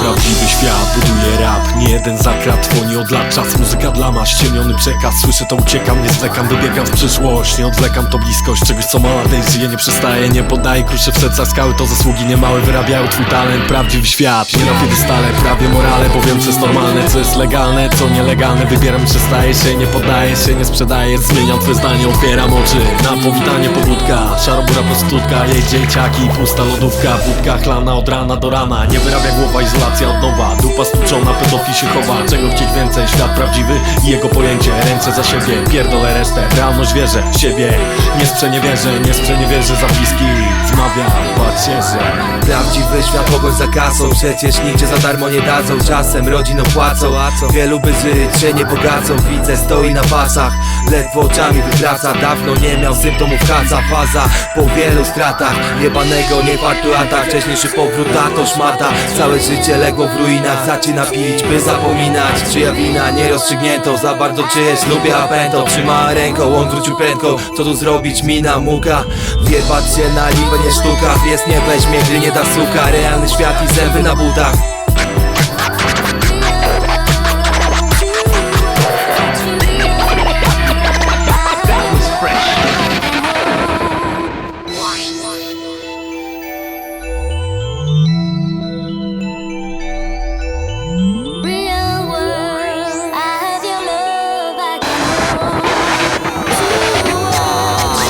Prawdziwy świat buduje rap Nie jeden zakrat dzwoni od lat czas Muzyka dla ma ściemniony przekaz. Słyszę to uciekam, nie zwlekam Wybiegam w przyszłość, nie odwlekam to bliskość Czegoś co ma latej, żyje nie przestaje. Nie poddaje, kruszy w sercach skały To zasługi niemałe wyrabiają twój talent. Prawdziwy świat, nie na piedestale Prawie morale, bo wiem co jest normalne Co jest legalne, co nielegalne. Wybieram, przestaję się, nie poddaję się Nie sprzedaję, zmieniam twoje zdanie Otwieram oczy na powitanie pobudka. Szarobura prostytutka, jej dzieciaki Pusta lodówka, wódka chlana od rana do rana Nie wyrabia głowa, izolacja od nowa Dupa stuczona, pedofil się chowa. Czego chcieć więcej, świat prawdziwy i jego pojęcie. Ręce za siebie, pierdolę resztę. Realność wierzę, siebie. Nie sprzeniewierzę, nie sprzeniewierzę za bliski Wmawiam, pacierze Prawdziwy świat pogoń za kasą Przecież nigdzie za darmo nie dadzą. Czasem rodziną płacą Wielu by żyć się nie bogacą. Widzę stoi na pasach. Ledwo oczami wywraca Dawno nie miał symptomów kaca. Faza po wielu stratach. Jebanego nie fartu atak Wcześniejszy powrót a to szmata. Całe życie legło w ruinach Zaczyna pić by zapominać Czyja wina nie rozstrzygnięto Za bardzo czyjeś lubię apęto Trzyma ręką, on wrócił prędko. Co tu zrobić, mina, muka. Wjebać się na liwę nie sztuka. Pies nie weźmie, gdy nie da suka. Realny świat i zęby na butach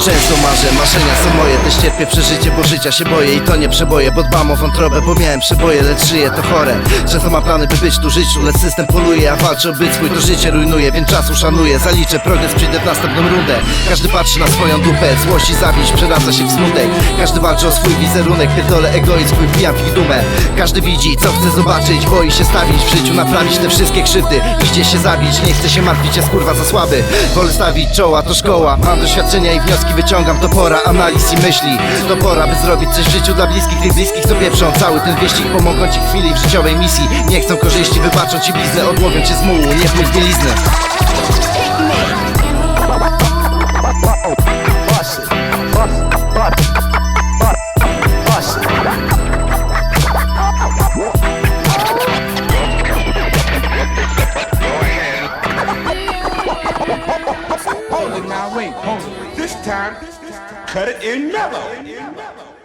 Często marzę, marzenia są moje Też cierpię przeżycie, bo życia się boję I to nie przeboję, bo dbam o wątrobę Bo miałem przeboje, lecz żyję to chore. Często mam plany, by być tu życiu Lecz system poluje, a walczę o byt swój To życie rujnuje, więc czasu szanuję Zaliczę progres, przyjdę w następną rundę. Każdy patrzy na swoją dupę Złość i zawiść przeradza się w smutek. Każdy walczy o swój wizerunek Pierdolę egoizm, swój wbijam w ich dumę. Każdy widzi, co chce zobaczyć Boi się stawić w życiu, naprawić te wszystkie krzywdy. Idzie się zabić, nie chce się martwić, jest kurwa za słaby. Wolę stawić czoła, to szkoła. Mam doświadczenia i wnioski wyciągam To pora analiz i myśli. To pora, by zrobić coś w życiu dla bliskich Tych bliskich, co pieprzą. Cały ten wyścig Pomogą ci chwili w życiowej misji. Nie chcą korzyści, wybaczą ci bliznę Odłowią cię z mułu, nie pójdź bieliznę time, cut it in mellow.